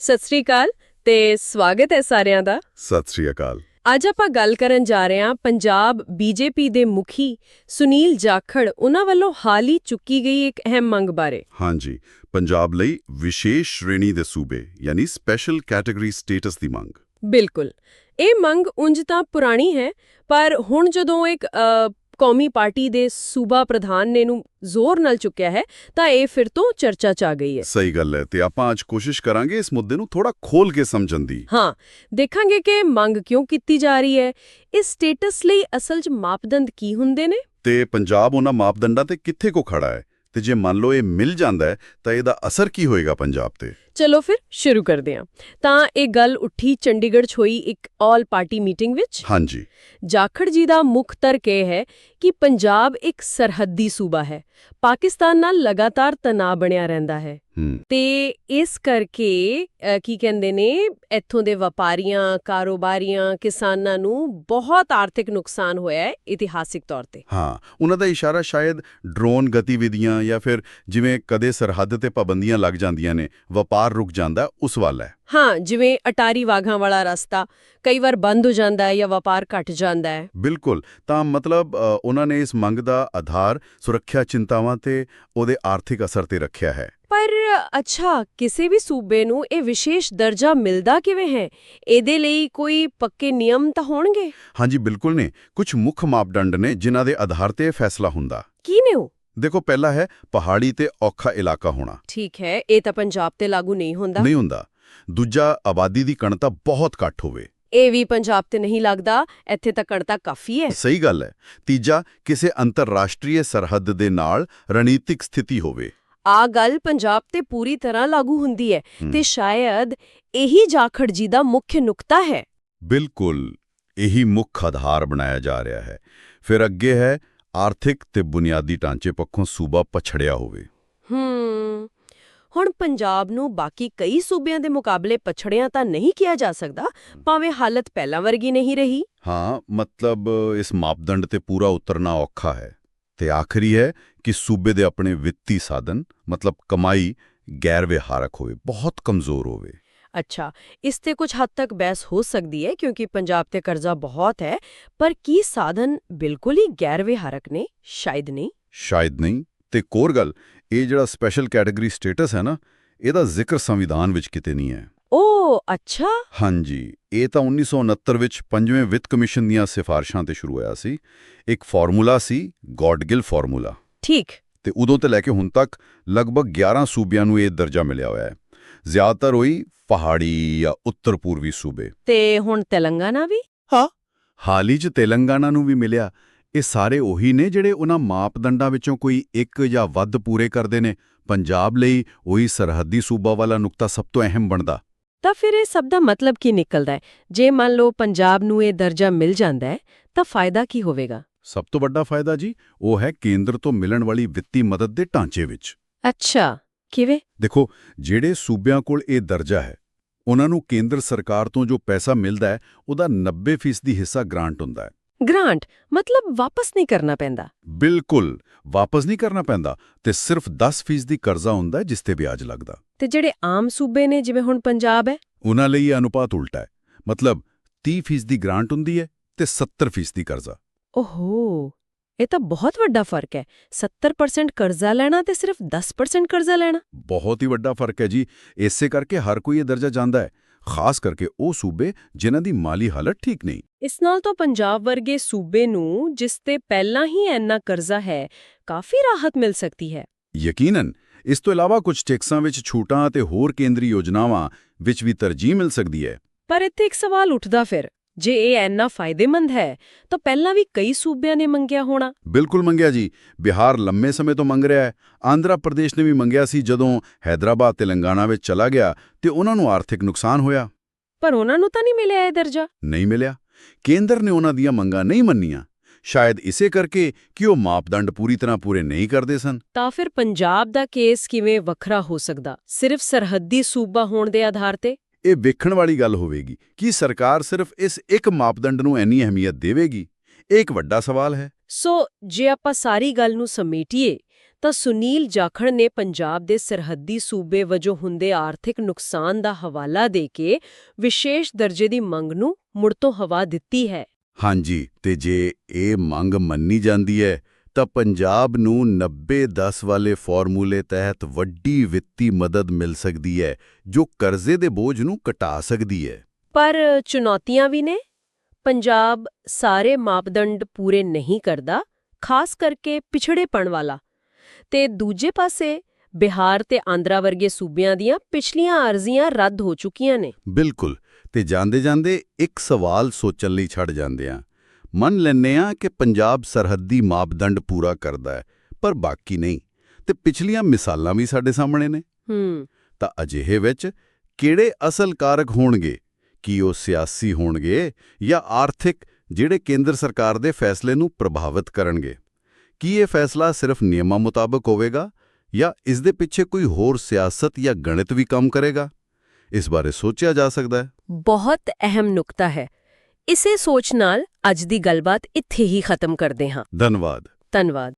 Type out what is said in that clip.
ਸਤਿ ਸ੍ਰੀ ਅਕਾਲ ਤੇ ਸਵਾਗਤ ਹੈ ਸਾਰਿਆਂ ਦਾ। ਸਤਿ ਸ੍ਰੀ ਅਕਾਲ। ਅੱਜ ਆਪਾਂ ਗੱਲ ਕਰਨ ਜਾ ਰਹੇ ਹਾਂ ਪੰਜਾਬ ਬੀਜੇਪੀ ਦੇ ਮੁਖੀ ਸੁਨੀਲ ਜਾਖੜ ਉਹਨਾਂ ਵੱਲੋਂ ਹਾਲ ਹੀ ਚੁੱਕੀ ਗਈ ਇੱਕ ਅਹਿਮ ਮੰਗ ਬਾਰੇ। ਹਾਂਜੀ ਪੰਜਾਬ ਲਈ ਵਿਸ਼ੇਸ਼ ਸ਼੍ਰੇਣੀ ਦੇ ਸੂਬੇ ਯਾਨੀ ਸਪੈਸ਼ਲ ਕੈਟਾਗਰੀ ਸਟੇਟਸ ਦੀ ਮੰਗ। ਬਿਲਕੁਲ। ਇਹ ਮੰਗ ਉਂਝ ਤਾਂ ਪੁਰਾਣੀ ਹੈ ਪਰ ਹੁਣ ਜਦੋਂ ਇੱਕ ਕੌਮੀ ਪਾਰਟੀ ਦੇ ਸੂਬਾ ਪ੍ਰਧਾਨ ਨੇ ਨੂੰ ਜ਼ੋਰ ਨਾਲ ਚੁੱਕਿਆ ਹੈ ਤਾਂ ਇਹ ਫਿਰ ਤੋਂ ਚਰਚਾ 'ਚ ਆ ਗਈ ਹੈ। ਸਹੀ ਗੱਲ ਹੈ ਤੇ ਆਪਾਂ ਅੱਜ ਕੋਸ਼ਿਸ਼ ਕਰਾਂਗੇ ਇਸ ਮੁੱਦੇ ਨੂੰ ਥੋੜਾ ਖੋਲ ਕੇ ਸਮਝਣ ਦੀ। ਹਾਂ ਦੇਖਾਂਗੇ ਕਿ ਮੰਗ ਕਿਉਂ ਕੀਤੀ ਜਾ ਰਹੀ ਹੈ ਇਸ ਸਟੇਟਸ ਲਈ ਅਸਲ 'ਚ ਮਾਪਦੰਡ ਕੀ ਹੁੰਦੇ ਨੇ? ਤੇ ਪੰਜਾਬ ਉਹਨਾਂ ਮਾਪਦੰਡਾਂ ਤੇ ਕਿੱਥੇ ਕੋ ਖੜਾ ਹੈ? ਤੇ ਜੇ ਮੰਨ ਲਓ ਇਹ ਮਿਲ ਜਾਂਦਾ ਹੈ ਤਾਂ ਇਹਦਾ ਅਸਰ ਕੀ ਹੋਏਗਾ ਪੰਜਾਬ ਤੇ? ਚਲੋ ਫਿਰ ਸ਼ੁਰੂ ਕਰਦੇ ਹਾਂ। ਤਾਂ ਇਹ ਗੱਲ ਉੱਠੀ ਚੰਡੀਗੜ੍ਹ 'ਚ ਹੋਈ ਇੱਕ ਆਲ ਪਾਰਟੀ ਮੀਟਿੰਗ ਵਿੱਚ। ਹਾਂਜੀ। ਜਾਖੜ ਜੀ ਦਾ ਮੁੱਖ ਤਰਕ ਇਹ ਹੈ ਕਿ ਪੰਜਾਬ ਇੱਕ ਸਰਹੱਦੀ ਸੂਬਾ ਹੈ। ਪਾਕਿਸਤਾਨ ਨਾਲ ਲਗਾਤਾਰ ਤਣਾਅ ਬਣਿਆ ਰਹਿੰਦਾ ਹੈ। ਤੇ ਇਸ ਕਰਕੇ ਕੀ ਕਹਿੰਦੇ ਨੇ ਇੱਥੋਂ ਦੇ ਵਪਾਰੀਆਂ ਕਾਰੋਬਾਰੀਆਂ ਕਿਸਾਨਾਂ ਨੂੰ ਬਹੁਤ ਆਰਥਿਕ ਨੁਕਸਾਨ ਹੋਇਆ ਹੈ ਇਤਿਹਾਸਿਕ ਤੌਰ ਤੇ। ਹਾਂ ਉਹਨਾਂ ਦਾ ਇਸ਼ਾਰਾ ਸ਼ਾਇਦ ਡਰੋਨ ਗਤੀਵਿਧੀਆਂ ਜਾਂ ਫਿਰ ਜਿਵੇਂ ਕਦੇ ਸਰਹੱਦ ਤੇ ਪਾਬੰਦੀਆਂ ਲੱਗ ਜਾਂਦੀਆਂ ਨੇ ਵਪਾਰ ਰੁਕ ਜਾਂਦਾ ਉਸ ਵੱਲ ਹੈ। ਹਾਂ ਜਿਵੇਂ ਅਟਾਰੀ ਵਾਘਾਂ ਵਾਲਾ ਰਸਤਾ ਕਈ ਵਾਰ ਬੰਦ ਹੋ ਜਾਂਦਾ ਹੈ ਜਾਂ ਵਪਾਰ ਘਟ ਜਾਂਦਾ ਹੈ। ਬਿਲਕੁਲ ਤਾਂ ਮਤਲਬ ਉਹਨਾਂ ਨੇ ਇਸ ਮੰਗ ਦਾ ਆਧਾਰ ਸੁਰੱਖਿਆ ਚਿੰਤਾਵਾਂ ਤੇ ਉਹਦੇ ਆਰਥਿਕ ਅਸਰ ਤੇ ਰੱਖਿਆ ਹੈ। ਪਰ ਅੱਛਾ ਕਿਸੇ ਵੀ ਸੂਬੇ ਨੂੰ ਇਹ ਵਿਸ਼ੇਸ਼ ਦਰਜਾ ਮਿਲਦਾ ਕਿਵੇਂ ਹੈ? ਇਹਦੇ ਲਈ ਕੋਈ ਪੱਕੇ ਨਿਯਮ ਤਾਂ ਹੋਣਗੇ? ਹਾਂਜੀ ਬਿਲਕੁਲ ਨੇ। ਕੁਝ ਮੁੱਖ ਮਾਪਦੰਡ ਨੇ ਜਿਨ੍ਹਾਂ ਦੇ ਆਧਾਰ ਤੇ ਫੈਸਲਾ ਹੁੰਦਾ। ਕੀ ਨੇ ਉਹ? ਦੇਖੋ ਪਹਿਲਾ ਹੈ ਪਹਾੜੀ ਤੇ ਔਖਾ ਇਲਾਕਾ ਹੋਣਾ। ਠੀਕ ਹੈ ਇਹ ਤਾਂ ਪੰਜਾਬ ਤੇ ਲਾਗੂ ਨਹੀਂ ਹੁੰਦਾ। ਨਹੀਂ ਹੁੰਦਾ। ਦੂਜਾ ਆਬਾਦੀ ਦੀ ਕਣਤਾ ਬਹੁਤ ਘੱਟ ਹੋਵੇ। ਇਹ ਵੀ ਪੰਜਾਬ ਤੇ ਨਹੀਂ ਲੱਗਦਾ ਇੱਥੇ ਤਾਂ ਕਣਤਾ ਕਾਫੀ ਹੈ। ਸਹੀ ਗੱਲ ਹੈ। ਤੀਜਾ ਕਿਸੇ ਅੰਤਰਰਾਸ਼ਟਰੀ ਸਰਹੱਦ ਦੇ ਨਾਲ ਰਣਨੀਤਿਕ ਸਥਿਤੀ ਹੋਵੇ। ਆ ਗੱਲ ਪੰਜਾਬ ਤੇ ਪੂਰੀ ਤਰ੍ਹਾਂ ਲਾਗੂ ਹੁੰਦੀ ਹੈ। ਤੇ ਸ਼ਾਇਦ ਇਹੀ ਜਾਖੜ ਜੀ ਦਾ ਮੁੱਖ ਨੁਕਤਾ ਹੈ। ਬਿਲਕੁਲ ਇਹੀ ਮੁੱਖ ਆਧਾਰ ਬਣਾਇਆ ਜਾ ਰਿਹਾ ਹੈ। ਫਿਰ ਅੱਗੇ ਹੈ ਆਰਥਿਕ ਤੇ ਬੁਨਿਆਦੀ ਢਾਂਚੇ ਪੱਖੋਂ ਸੂਬਾ ਪਛੜਿਆ ਹੋਵੇ। ਹੂੰ ਹੁਣ ਪੰਜਾਬ ਨੂੰ ਬਾਕੀ ਕਈ ਸੂਬਿਆਂ ਦੇ ਮੁਕਾਬਲੇ ਪਛੜਿਆ ਤਾਂ ਨਹੀਂ ਕਿਹਾ ਜਾ ਸਕਦਾ ਭਾਵੇਂ ਹਾਲਤ ਪਹਿਲਾਂ ਵਰਗੀ ਨਹੀਂ ਰਹੀ। ਹਾਂ ਮਤਲਬ ਇਸ ਮਾਪਦੰਡ ਤੇ ਪੂਰਾ ਉਤਰਨਾ ਔਖਾ ਹੈ। ਤੇ ਆਖਰੀ ਹੈ ਕਿ ਸੂਬੇ ਦੇ ਆਪਣੇ ਵਿੱਤੀ ਸਾਧਨ ਮਤਲਬ ਕਮਾਈ ਗੈਰ ਵਿਹਾਰਕ ਹੋਵੇ ਬਹੁਤ ਕਮਜ਼ੋਰ ਹੋਵੇ। ਅੱਛਾ ਇਸ ਤੇ ਕੁਝ ਹੱਦ ਤੱਕ ਬਹਿਸ ਹੋ ਸਕਦੀ ਹੈ ਕਿਉਂਕਿ ਪੰਜਾਬ ਤੇ ਕਰਜ਼ਾ ਬਹੁਤ ਹੈ ਪਰ ਕੀ ਸਾਧਨ ਬਿਲਕੁਲ ਹੀ ਗੈਰ ਵਿਹਾਰਕ ਨੇ ਸ਼ਾਇਦ ਨਹੀਂ ਸ਼ਾਇਦ ਨਹੀਂ ਤੇ ਕੋਰ ਗੱਲ ਇਹ ਜਿਹੜਾ ਸਪੈਸ਼ਲ ਕੈਟਾਗਰੀ ਸਟੇਟਸ ਹੈ ਨਾ ਇਹਦਾ ਜ਼ਿਕਰ ਸੰਵਿਧਾਨ ਵਿੱਚ ਕਿਤੇ ਨਹੀਂ ਹੈ ਓ ਅੱਛਾ ਹਾਂਜੀ ਇਹ ਤਾਂ 1969 ਵਿੱਚ ਪੰਜਵੇਂ ਵਿੱਤ ਕਮਿਸ਼ਨ ਦੀਆਂ ਸਿਫਾਰਸ਼ਾਂ ਤੇ ਸ਼ੁਰੂ ਹੋਇਆ ਸੀ ਇੱਕ ਫਾਰਮੂਲਾ ਸੀ ਗॉडਗਿਲ ਫਾਰਮੂਲਾ ਠੀਕ ਤੇ ਉਦੋਂ ਤੋਂ ਲੈ ਕੇ ਹੁਣ ਤੱਕ ਲਗਭਗ 11 ਸੂਬਿਆਂ ਨੂੰ ਇਹ ਦਰਜਾ ਮਿਲਿਆ ਹੋਇਆ ਹੈ ਜ਼ਿਆਦਾਤਰ ਹੋਈ ਪਹਾੜੀ ਜਾਂ ਉੱਤਰ ਪੂਰਬੀ ਸੂਬੇ। ਤੇ ਹੁਣ ਤੇਲੰਗਾਨਾ ਵੀ? ਹਾਲ ਹੀ 'ਚ ਤੇਲੰਗਾਨਾ ਨੂੰ ਵੀ ਮਿਲਿਆ। ਇਹ ਸਾਰੇ ਉਹੀ ਨੇ ਜਿਹੜੇ ਉਹਨਾਂ ਮਾਪਦੰਡਾਂ ਵਿੱਚੋਂ ਕੋਈ ਇੱਕ ਜਾਂ ਵੱਧ ਪੂਰੇ ਕਰਦੇ ਨੇ। ਪੰਜਾਬ ਲਈ ਉਹੀ ਸਰਹੱਦੀ ਸੂਬਾ ਵਾਲਾ ਨੁਕਤਾ ਸਭ ਤੋਂ ਅਹਿਮ ਬਣਦਾ। ਤਾਂ ਫਿਰ ਇਹ ਸਭ ਦਾ ਮਤਲਬ ਕੀ ਨਿਕਲਦਾ ਹੈ? ਜੇ ਮੰਨ ਲਓ ਪੰਜਾਬ ਨੂੰ ਇਹ ਦਰਜਾ ਮਿਲ ਜਾਂਦਾ ਹੈ ਤਾਂ ਫਾਇਦਾ ਕੀ ਹੋਵੇਗਾ? ਸਭ ਤੋਂ ਵੱਡਾ ਫਾਇਦਾ ਜੀ ਉਹ ਹੈ ਕੇਂਦਰ ਤੋਂ ਮਿਲਣ ਵਾਲੀ ਵਿੱਤੀ ਮਦਦ ਦੇ ਢਾਂਚੇ ਵਿੱਚ। ਅੱਛਾ। ਕਿਵੇਂ? ਦੇਖੋ ਜਿਹੜੇ ਸੂਬਿਆਂ ਕੋਲ ਇਹ ਦਰਜਾ ਹੈ ਉਹਨਾਂ ਨੂੰ ਕੇਂਦਰ ਸਰਕਾਰ ਤੋਂ ਜੋ ਪੈਸਾ ਮਿਲਦਾ ਹੈ ਉਹਦਾ 90% ਦੀ ਹਿੱਸਾ ਗ੍ਰਾਂਟ ਹੁੰਦਾ ਹੈ। ਗ੍ਰਾਂਟ? ਮਤਲਬ ਵਾਪਸ ਨਹੀਂ ਕਰਨਾ ਪੈਂਦਾ। ਬਿਲਕੁਲ ਵਾਪਸ ਨਹੀਂ ਕਰਨਾ ਪੈਂਦਾ ਤੇ ਸਿਰਫ 10% ਦੀ ਕਰਜ਼ਾ ਹੁੰਦਾ ਜਿਸ ਤੇ ਵਿਆਜ ਲੱਗਦਾ। ਤੇ ਜਿਹੜੇ ਆਮ ਸੂਬੇ ਨੇ ਜਿਵੇਂ ਹੁਣ ਪੰਜਾਬ ਹੈ? ਉਹਨਾਂ ਲਈ ਇਹ ਅਨੁਪਾਤ ਉਲਟਾ ਹੈ। ਮਤਲਬ 30% ਦੀ ਗ੍ਰਾਂਟ ਹੁੰਦੀ ਹੈ ਤੇ 70% ਦੀ ਕਰਜ਼ਾ। ਓਹੋ! ਇਹ ਤਾਂ ਬਹੁਤ ਵੱਡਾ ਫ਼ਰਕ ਹੈ। 70% ਕਰਜ਼ਾ ਲੈਣਾ ਤੇ ਸਿਰਫ 10% ਕਰਜ਼ਾ ਲੈਣਾ। ਬਹੁਤ ਹੀ ਵੱਡਾ ਫ਼ਰਕ ਹੈ ਜੀ। ਇਸੇ ਕਰਕੇ ਹਰ ਕੋਈ ਇਹ ਦਰਜਾ ਜਾਂਦਾ ਹੈ। ਖਾਸ ਕਰਕੇ ਉਹ ਸੂਬੇ ਜਿਨ੍ਹਾਂ ਦੀ ਮਾਲੀ ਹਾਲਤ ਠੀਕ ਨਹੀਂ। ਇਸ ਨਾਲ ਤਾਂ ਪੰਜਾਬ ਵਰਗੇ ਸੂਬੇ ਨੂੰ ਜਿਸ ਤੇ ਪਹਿਲਾਂ ਹੀ ਇੰਨਾ ਕਰਜ਼ਾ ਹੈ ਕਾਫੀ ਰਾਹਤ ਮਿਲ ਸਕਦੀ ਹੈ। ਯਕੀਨਨ ਇਸ ਤੋਂ ਇਲਾਵਾ ਕੁਝ ਟੈਕਸਾਂ ਵਿੱਚ ਛੂਟਾਂ ਅਤੇ ਹੋਰ ਕੇਂਦਰੀ ਯੋਜਨਾਵਾਂ ਵਿੱਚ ਵੀ ਤਰਜੀਹ ਮਿਲ ਸਕਦੀ ਹੈ। ਪਰ ਇੱਥੇ ਇੱਕ ਸਵਾਲ ਉੱਠਦਾ ਫਿਰ। ਜੇ ਇਹ ਇੰਨਾ ਫਾਇਦੇਮੰਦ ਹੈ ਤਾਂ ਪਹਿਲਾਂ ਵੀ ਕਈ ਸੂਬਿਆਂ ਨੇ ਮੰਗਿਆ ਹੋਣਾ। ਬਿਲਕੁਲ ਮੰਗਿਆ ਜੀ। ਬਿਹਾਰ ਲੰਮੇ ਸਮੇਂ ਤੋਂ ਮੰਗ ਰਿਹਾ ਹੈ। ਆਂਧਰਾ ਪ੍ਰਦੇਸ਼ ਨੇ ਵੀ ਮੰਗਿਆ ਸੀ ਜਦੋਂ ਹੈਦਰਾਬਾਦ ਤੇਲੰਗਾਨਾ ਵਿੱਚ ਚਲਾ ਗਿਆ ਤੇ ਉਹਨਾਂ ਨੂੰ ਆਰਥਿਕ ਨੁਕਸਾਨ ਹੋਇਆ। ਪਰ ਉਹਨਾਂ ਨੂੰ ਤਾਂ ਨਹੀਂ ਮਿਲਿਆ ਇਹ ਦਰਜਾ। ਨਹੀਂ ਮਿਲਿਆ। ਕੇਂਦਰ ਨੇ ਉਹਨਾਂ ਦੀਆਂ ਮੰਗਾਂ ਨਹੀਂ ਮੰਨੀਆਂ। ਸ਼ਾਇਦ ਇਸੇ ਕਰਕੇ ਕਿ ਉਹ ਮਾਪਦੰਡ ਪੂਰੀ ਤਰ੍ਹਾਂ ਪੂਰੇ ਨਹੀਂ ਕਰਦੇ ਸਨ। ਤਾਂ ਫਿਰ ਪੰਜਾਬ ਦਾ ਕੇਸ ਕਿਵੇਂ ਵੱਖਰਾ ਹੋ ਸਕਦਾ? ਸਿਰਫ ਸਰਹੱਦੀ ਸੂਬਾ ਹੋਣ ਦੇ ਆਧਾਰ ਤੇ? ਇਹ ਵੇਖਣ ਵਾਲੀ ਗੱਲ ਹੋਵੇਗੀ ਕਿ ਸਰਕਾਰ ਸਿਰਫ ਇਸ ਇੱਕ ਮਾਪਦੰਡ ਨੂੰ ਇੰਨੀ ਅਹਿਮੀਅਤ ਦੇਵੇਗੀ। ਇਹ ਇੱਕ ਵੱਡਾ ਸਵਾਲ ਹੈ। ਸੋ ਜੇ ਆਪਾਂ ਸਾਰੀ ਗੱਲ ਨੂੰ ਸਮੇਟੀਏ ਤਾਂ ਸੁਨੀਲ ਜਾਖੜ ਨੇ ਪੰਜਾਬ ਦੇ ਸਰਹੱਦੀ ਸੂਬੇ ਵਜੋਂ ਹੁੰਦੇ ਆਰਥਿਕ ਨੁਕਸਾਨ ਦਾ ਹਵਾਲਾ ਦੇ ਕੇ ਵਿਸ਼ੇਸ਼ ਦਰਜੇ ਦੀ ਮੰਗ ਨੂੰ ਮੁੜ ਤੋਂ ਹਵਾ ਦਿੱਤੀ ਹੈ। ਹਾਂਜੀ ਤੇ ਜੇ ਇਹ ਮੰਗ ਮੰਨੀ ਜਾਂਦੀ ਹੈ ਤਾਂ ਪੰਜਾਬ ਨੂੰ 90-10 ਵਾਲੇ ਫਾਰਮੂਲੇ ਤਹਿਤ ਵੱਡੀ ਵਿੱਤੀ ਮਦਦ ਮਿਲ ਸਕਦੀ ਹੈ ਜੋ ਕਰਜ਼ੇ ਦੇ ਬੋਝ ਨੂੰ ਘਟਾ ਸਕਦੀ ਹੈ। ਪਰ ਚੁਣੌਤੀਆਂ ਵੀ ਨੇ। ਪੰਜਾਬ ਸਾਰੇ ਮਾਪਦੰਡ ਪੂਰੇ ਨਹੀਂ ਕਰਦਾ ਖਾਸ ਕਰਕੇ ਪਿਛੜੇਪਣ ਵਾਲਾ। ਤੇ ਦੂਜੇ ਪਾਸੇ ਬਿਹਾਰ ਤੇ ਆਂਧਰਾ ਵਰਗੇ ਸੂਬਿਆਂ ਦੀਆਂ ਪਿਛਲੀਆਂ ਅਰਜ਼ੀਆਂ ਰੱਦ ਹੋ ਚੁੱਕੀਆਂ ਨੇ। ਬਿਲਕੁਲ ਤੇ ਜਾਂਦੇ ਜਾਂਦੇ ਇੱਕ ਸਵਾਲ ਸੋਚਣ ਲਈ ਛੱਡ ਜਾਂਦੇ ਆ। ਮੰਨ ਲੈਂਦੇ ਆ ਕਿ ਪੰਜਾਬ ਸਰਹੱਦੀ ਮਾਪਦੰਡ ਪੂਰਾ ਕਰਦਾ ਹੈ ਪਰ ਬਾਕੀ ਨਹੀਂ ਤੇ ਪਿਛਲੀਆਂ ਮਿਸਾਲਾਂ ਵੀ ਸਾਡੇ ਸਾਹਮਣੇ ਨੇ। ਹੂੰ। ਤਾਂ ਅਜਿਹੇ ਵਿੱਚ ਕਿਹੜੇ ਅਸਲ ਕਾਰਕ ਹੋਣਗੇ? ਕੀ ਉਹ ਸਿਆਸੀ ਹੋਣਗੇ ਜਾਂ ਆਰਥਿਕ ਜਿਹੜੇ ਕੇਂਦਰ ਸਰਕਾਰ ਦੇ ਫੈਸਲੇ ਨੂੰ ਪ੍ਰਭਾਵਿਤ ਕਰਨਗੇ? ਕੀ ਇਹ ਫੈਸਲਾ ਸਿਰਫ ਨਿਯਮਾਂ ਮੁਤਾਬਕ ਹੋਵੇਗਾ ਜਾਂ ਇਸ ਦੇ ਪਿੱਛੇ ਕੋਈ ਹੋਰ ਸਿਆਸਤ ਜਾਂ ਗਣਿਤ ਵੀ ਕੰਮ ਕਰੇਗਾ? ਇਸ ਬਾਰੇ ਸੋਚਿਆ ਜਾ ਸਕਦਾ ਹੈ। ਬਹੁਤ ਅਹਿਮ ਨੁਕਤਾ ਹੈ। ਇਸੇ ਸੋਚ ਨਾਲ ਅੱਜ ਦੀ ਗੱਲਬਾਤ ਇੱਥੇ ਹੀ ਖਤਮ ਕਰਦੇ ਹਾਂ। ਧੰਨਵਾਦ। ਧੰਨਵਾਦ।